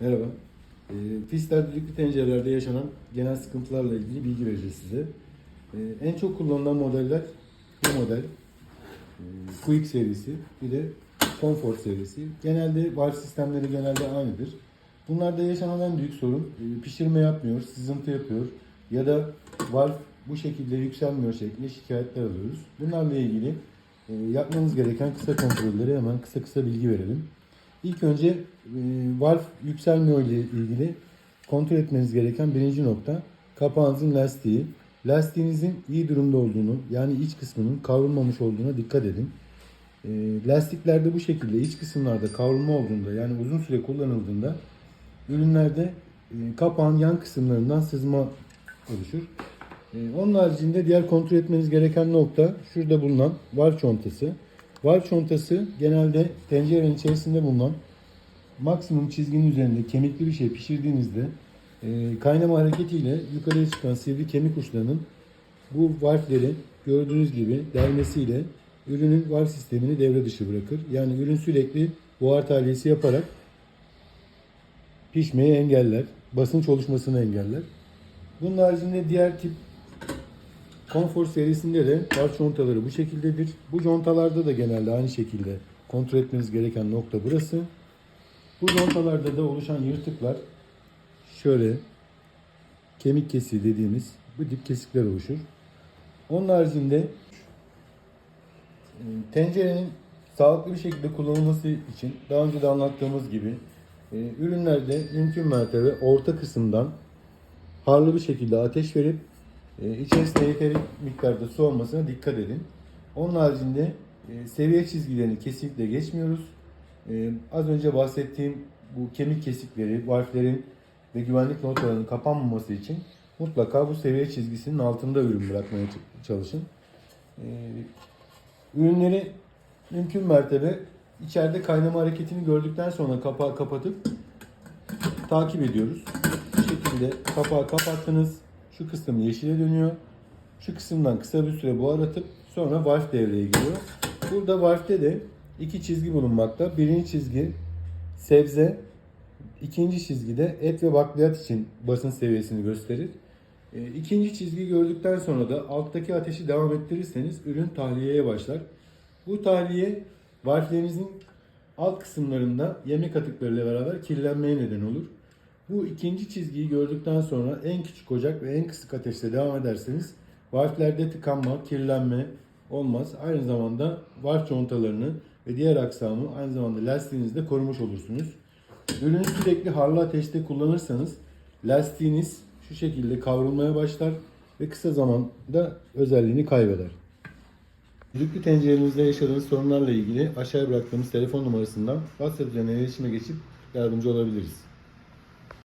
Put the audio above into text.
Merhaba. E, Fister düdüklü tencerelerde yaşanan genel sıkıntılarla ilgili bilgi vereceğiz size. E, en çok kullanılan modeller bu model. E, Quick serisi, bir de Comfort serisi. Genelde valve sistemleri genelde aynıdır. Bunlarda yaşanan en büyük sorun e, pişirme yapmıyor, sızıntı yapıyor ya da valve bu şekilde yükselmiyor şeklinde şikayetler alıyoruz. Bunlarla ilgili e, yapmanız gereken kısa kontrolleri hemen kısa kısa bilgi verelim. İlk önce e, valve yükselmiyor ile ilgili kontrol etmeniz gereken birinci nokta kapağınızın lastiği. Lastiğinizin iyi durumda olduğunu yani iç kısmının kavrulmamış olduğuna dikkat edin. E, lastiklerde bu şekilde iç kısımlarda kavrulma olduğunda yani uzun süre kullanıldığında ürünlerde e, kapağın yan kısımlarından sızma oluşur. E, onun haricinde diğer kontrol etmeniz gereken nokta şurada bulunan valve çontası. Valve çontası genelde tencerenin içerisinde bulunan maksimum çizginin üzerinde kemikli bir şey pişirdiğinizde e, kaynama hareketiyle yukarıya çıkan sivri kemik uçlarının bu valfleri gördüğünüz gibi delmesiyle ürünün valve sistemini devre dışı bırakır. Yani ürün sürekli buhar tahliyesi yaparak pişmeyi engeller, basınç oluşmasını engeller. Bunun haricinde diğer tip Comfort serisinde de var contaları bu şekildedir. Bu contalarda da genelde aynı şekilde kontrol etmeniz gereken nokta burası. Bu contalarda da oluşan yırtıklar şöyle kemik kesiği dediğimiz bu dip kesikler oluşur. Onun haricinde e, tencerenin sağlıklı bir şekilde kullanılması için daha önce de anlattığımız gibi e, ürünlerde mümkün mertebe orta kısımdan harlı bir şekilde ateş verip e, içerisinde yeteri miktarda su olmasına dikkat edin. Onun haricinde e, seviye çizgilerini kesinlikle geçmiyoruz. E, az önce bahsettiğim bu kemik kesikleri, valflerin ve güvenlik notalarının kapanmaması için mutlaka bu seviye çizgisinin altında ürün bırakmaya çalışın. E, ürünleri mümkün mertebe içeride kaynama hareketini gördükten sonra kapağı kapatıp takip ediyoruz. Bu şekilde kapağı kapattınız. Şu kısım yeşile dönüyor. Şu kısımdan kısa bir süre buhar atıp sonra valve devreye giriyor. Burada valve'de de iki çizgi bulunmakta. Birinci çizgi sebze, ikinci çizgide et ve bakliyat için basınç seviyesini gösterir. E, İkinci çizgi gördükten sonra da alttaki ateşi devam ettirirseniz ürün tahliyeye başlar. Bu tahliye valflerinizin alt kısımlarında yemek atıklarıyla beraber kirlenmeye neden olur. Bu ikinci çizgiyi gördükten sonra en küçük ocak ve en kısık ateşte devam ederseniz valflerde tıkanma, kirlenme olmaz. Aynı zamanda valf contalarını ve diğer aksamı aynı zamanda lastiğinizde korumuş olursunuz. Ürünü sürekli harlı ateşte kullanırsanız lastiğiniz şu şekilde kavrulmaya başlar ve kısa zamanda özelliğini kaybeder. Düdüklü tencerenizde yaşadığınız sorunlarla ilgili aşağıya bıraktığımız telefon numarasından WhatsApp üzerinden iletişime geçip yardımcı olabiliriz.